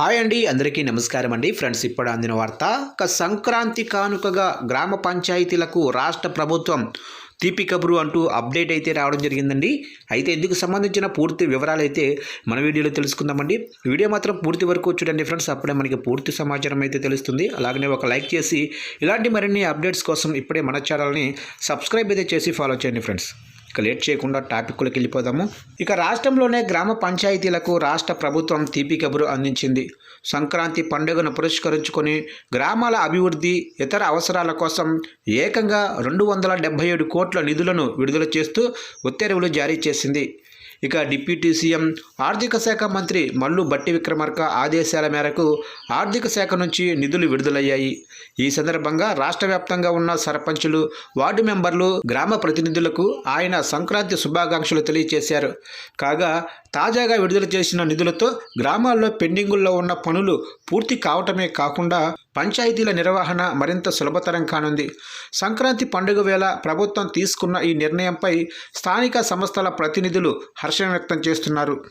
Hi అండి అందరికీ నమస్కారం అండి. ఫ్రెండ్స్ ఇప్పుడు అందిన వార్త ఒక సంక్రాంతి కానుకగా గ్రామ పంచాయతీలకు రాష్ట్ర ప్రభుత్వం తీపి కబురు అంటూ అప్డేట్ అయితే రావడం జరిగిందండి. అయితే ఇందుకు సంబంధించిన పూర్తి వివరాలు అయితే మన వీడియోలో తెలుసుకుందామండి. వీడియో మాత్రం పూర్తి వరకు చూడండి ఫ్రెండ్స్ అప్పుడే మనకి పూర్తి సమాచారం అయితే తెలుస్తుంది. అలాగనే ఒక లైక్ చేసి ఇలాంటి మరిన్ని అప్డేట్స్ కోసం ఇప్పుడే మన ఛానల్ని సబ్స్క్రైబ్ అయితే చేసి ఫాలో చేయండి ఫ్రెండ్స్. ఇక లేట్ చేయకుండా టాపిక్లోకి వెళ్ళిపోదాము. ఇక రాష్ట్రంలోనే గ్రామ పంచాయతీలకు రాష్ట్ర ప్రభుత్వం తీపి కబురు అందించింది. సంక్రాంతి పండుగను పురస్కరించుకొని గ్రామాల అభివృద్ధి ఇతర అవసరాల కోసం ఏకంగా రెండు వందల డెబ్బై ఏడు కోట్ల నిధులను విడుదల చేస్తూ ఉత్తర్వులు జారీ చేసింది. ఇక డిప్యూటీ సీఎం ఆర్థిక శాఖ మంత్రి మల్లు బట్టి విక్రమార్క ఆదేశాల మేరకు ఆర్థిక శాఖ నుంచి నిధులు విడుదలయ్యాయి. ఈ సందర్భంగా రాష్ట్ర వ్యాప్తంగా ఉన్న సర్పంచులు వార్డు మెంబర్లు గ్రామ ప్రతినిధులకు ఆయన సంక్రాంతి శుభాకాంక్షలు తెలియజేశారు కాగా తాజాగా విడుదల చేసిన నిధులతో గ్రామాల్లో పెండింగుల్లో ఉన్న పనులు పూర్తి కావటమే కాకుండా పంచాయతీల నిర్వహణ మరింత సులభతరం కానుంది. సంక్రాంతి పండుగ వేళ ప్రభుత్వం తీసుకున్న ఈ నిర్ణయంపై స్థానిక సంస్థల ప్రతినిధులు హర్షం వ్యక్తం చేస్తున్నారు.